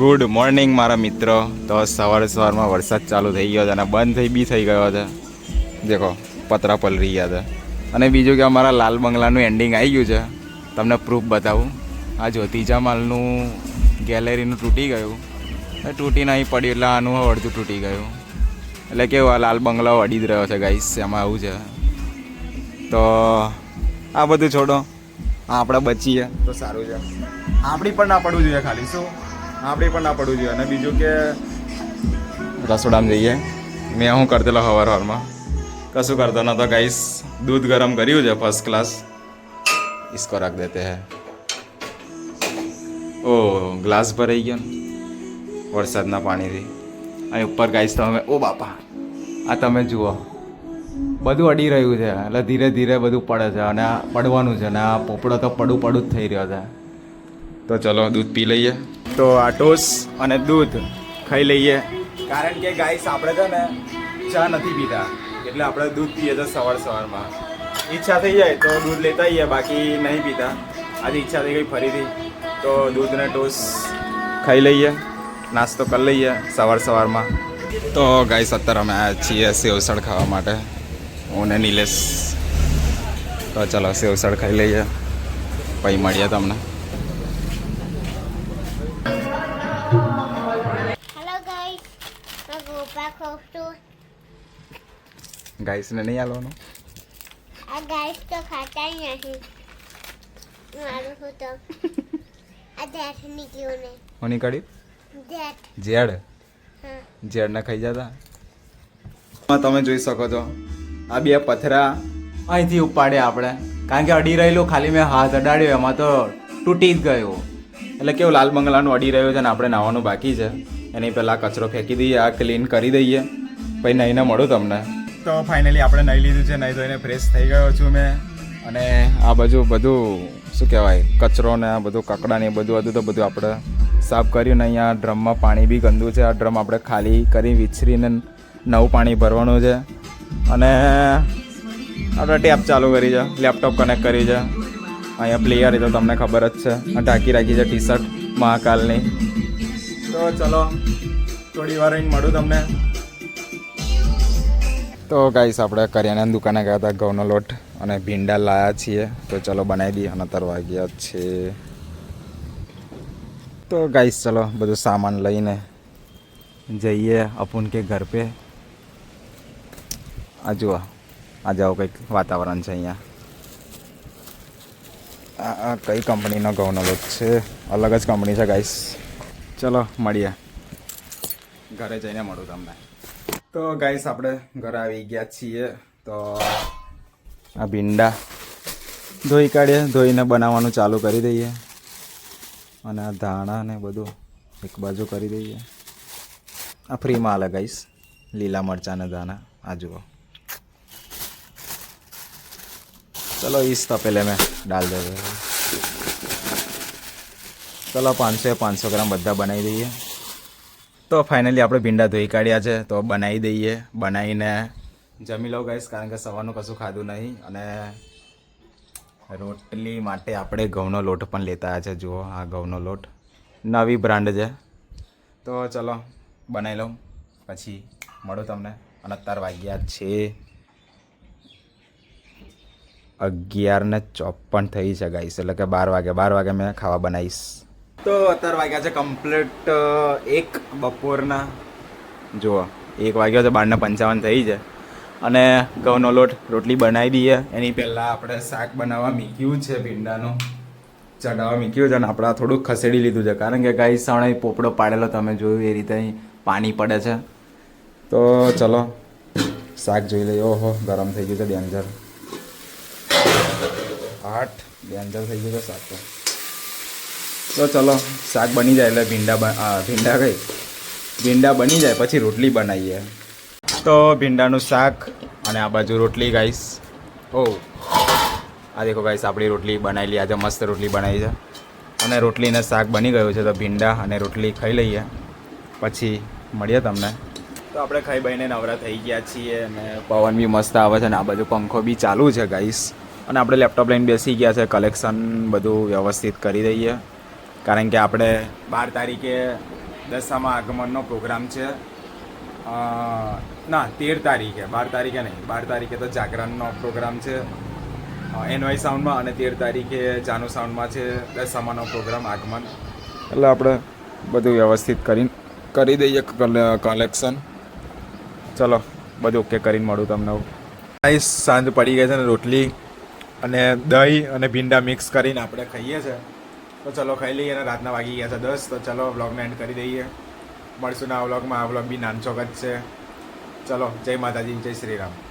Good morning મારા મિત્રો. તો સવાર સવારમાં વરસાદ ચાલુ થઈ ગયો છે અને બંધ થઈ બી થઈ ગયો છે. દેખો, પતરા પલરી ગયા છે. અને બીજું કે અમારા લાલ બંગલાનું એન્ડિંગ આવી ગયું છે. તમને પ્રૂફ બતાવું. આ જ્યોતિજા માલનું ગેલેરીનું તૂટી ગયું. એ તૂટી નહીં પડ્યું એટલે આનું અડધું તૂટી ગયું. એટલે કેવું, આ લાલ બંગલાઓ અડી જ રહ્યો છે ગાઈસ એમાં આવું છે. તો આ બધું છોડો. આપણે બચીએ તો સારું છે. આપણી પણ ના પડવું જોઈએ ખાલી, શું? આપણી પણ ના પડવું જોઈએ અને બીજું કે રસોડામાં જઈએ મેં શું કરતેલો હવાર હવારમાં કશું કરતો નતો ગાઈસ દૂધ ગરમ કર્યું છે ફર્સ્ટ ક્લાસ इसको रख देते हैं ઓ ગ્લાસ ભરાઈ ગયો ને વરસાદના પાણીથી અહીં ઉપર ગાઈસ તમે ઓ બાપા આ તમે જુઓ બધું અડી રહ્યું છે એટલે ધીરે ધીરે બધું પડે છે અને આ પડવાનું છે અને આ પોપડો તો પડું પડું જ થઈ રહ્યો છે તો ચલો દૂધ પી લઈએ. તો આ ટોસ અને દૂધ ખાઈ લઈએ. કારણ કે ગાઈસ આપણે છે ને ચા નથી પીતા. એટલે આપણે દૂધ પીએ છીએ સવાર સવારમાં. ઈચ્છા થઈ જાય તો દૂધ લેતા આવીએ બાકી નહીં પીતા. આજે ઈચ્છા થઈ ગઈ ફરીથી. તો દૂધને ટોસ ખાઈ લઈએ નાસ્તો કરી લઈએ સવાર સવારમાં. તો ગાઈસ અત્યારે અમે છીએ સેવસળ ખાવા માટે. હું ને નિલેશ. તો ચલો સેવસળ ખાઈ લઈએ. પછી મળીએ તમને. ગાઈસને નહીં આલવાનું આ ગાઈસ તો ખાતા જ નહીં મારું હું તો આ જેઠ નીકળ્યું ને હું નીકળ્યું જેઠ ઝેડ હા ના ખાઈ જતા તમે જોઈ શકો છો આ બે પથરા અહીંથી ઉપાડ્યા આપણે. કારણ કે અડી રહેલું ખાલી મેં હાથ અડાડ્યો એમાં તો તૂટી જ ગયો. એટલે કેવું લાલ બંગલાનું અડી રહ્યું છે ને આપણે નાવાનું બાકી છે. એની પહેલાં કચરો ફેંકી દઈએ આ ક્લીન કરી દઈએ. પછી નહીંને મળું તમને. તો ફાઇનલી આપણે નહીં લીધું છે નહીં એને ફ્રેશ થઈ ગયો છું મેં. અને આ બાજુ બધું, શું કહેવાય, કચરો ને આ બધું, કકડા ને બધું હતું તો બધું આપણે સાફ કર્યું ને અહીંયા ડ્રમમાં પાણી બી ગંદુ છે. આ ડ્રમ આપણે ખાલી કરી વિછરીને નવું પાણી ભરવાનું છે. અને આપણે ટેપ ચાલુ કરી છે, લેપટોપ કનેક્ટ કરી છે. અહીંયા પ્લેયર એ તો તમને ખબર જ છે. ઢાંકી રાખી છે ટી શર્ટ મહાકાલની. તો ચલો, થોડી વાર અહીં મળું તમને. તો ગાઈસ, આપણે કરિયાણાની દુકાને ગયા હતા ઘઉંનો લોટ અને ભીંડા લાયા છીએ. તો ચલો બનાવી દઈએ. અને વાગ્યા છે. તો ગાઈસ, ચલો બધું સામાન લઈને જઈએ અપુન કે ઘર પે. આ જુઓ, આ જાઓ કંઈક વાતાવરણ છે અહીંયા. આ કઈ કંપનીનો ઘઉંનો લોટ છે? અલગ જ કંપની છે ગાઈસ. ચલો મળીએ. ઘરે જઈને મળું તમને. તો ગાઈસ આપણે ઘરે આવી ગયા છીએ. તો આ ભીંડા ધોઈ કાઢીએ, ધોઈને બનાવવાનું ચાલુ કરી દઈએ. અને આ ધાણા ને બધું એક બાજુ કરી દઈએ. આ ફ્રીમાં આલે ગાઈસ લીલા મરચાં ને ધાણા. આ જુઓ. ચલો ઈસ તપેલે મેં ડાલ દે. ચલો પાંચસો પાંચસો ગ્રામ બધા બનાવી દઈએ. તો ફાઇનલી આપણે ભીંડા ધોઈ કાઢ્યા છે. તો બનાવી દઈએ. બનાવીને જમી લઉં ગાઈશ કારણ કે સવારનું કશું ખાધું નહીં. અને રોટલી માટે આપણે ઘઉંનો લોટ પણ લેતા આવ્યા છે. જુઓ, આ ઘઉંનો લોટ. નવી બ્રાન્ડ છે. તો ચલો, બનાવી લઉં. પછી મળો તમને. અને અત્યાર વાગ્યા છે અગિયાર ને ચોપન થઈ છે ગાઈશ એટલે કે બાર વાગે. બાર વાગે મેં ખાવા બનાવીશ. તો અત્યાર વાગ્યા છે કમ્પ્લીટ એક બપોરના. જુઓ, એક વાગ્યો છે, બારના પંચાવન થઈ છે. અને ઘઉંનો લોટ રોટલી બનાવી દઈએ. એની પહેલાં આપણે શાક બનાવવા મીક્યું છે, ભીંડાનું. ચડાવવા મીક્યું છે અને આપણે થોડુંક ખસેડી લીધું છે. કારણ કે ગાઈ સણે પોપડો પાડેલો, તમે જોયું એ રીતે પાણી પડે છે. તો ચલો, શાક જોઈ લઈએ. ઓહો, ગરમ થઈ ગયું છે ડેન્જર આઠ ડેન્જર થઈ ગયું છે, શાક તો. તો ચલો, શાક બની જાય એટલે ભીંડા ભીંડા કઈ? ભીંડા બની જાય, પછી રોટલી બનાવીએ. તો ભીંડાનું શાક અને આ બાજુ રોટલી ગાઈસ ઓ. આ દેખો ગાઈસ આપણી રોટલી બનાવેલી, આજે મસ્ત રોટલી બનાવી છે. અને રોટલીને શાક બની ગયું છે, તો ભીંડા અને રોટલી ખાઈ લઈએ. પછી મળીએ તમને. તો આપણે ખાઈ બહીને નવરા થઈ ગયા છીએ અને પવન બી મસ્ત આવે છે અને આ બાજુ પંખો બી ચાલુ છે ગાઈસ અને આપણે લેપટોપ લઈને બેસી ગયા છે કલેક્શન બધું વ્યવસ્થિત કરી દઈએ. કારણ કે આપણે બાર તારીખે દશામાં આગમનનો પ્રોગ્રામ છે. ના, તેર તારીખે, બાર તારીખે નહીં, બાર તારીખે તો જાગરણનો પ્રોગ્રામ છે. એનવાય સાઉન્ડમાં અને તેર તારીખે જાનુ સાઉન્ડમાં છે દશામાનો પ્રોગ્રામ આગમન. એટલે આપણે બધું વ્યવસ્થિત કરી કરી દઈએ કલેક્શન ચલો, બધું ઓકે કરીને મળું તમને નાઈસ સાંજ પડી ગઈ છે ને રોટલી અને દહીં અને ભીંડા મિક્સ કરીને આપણે ખાઈએ છે. તો ચલો ખાઈ લઈએ અને રાતના વાગી ગયા છે દસ. તો ચલો વ્લોગને એન્ડ કરી દઈએ. મળશું ને આ વ્લોગમાં આ વ્લોગ બી નાનચોક જ છે. ચલો, જય માતાજી, જય શ્રી રામ.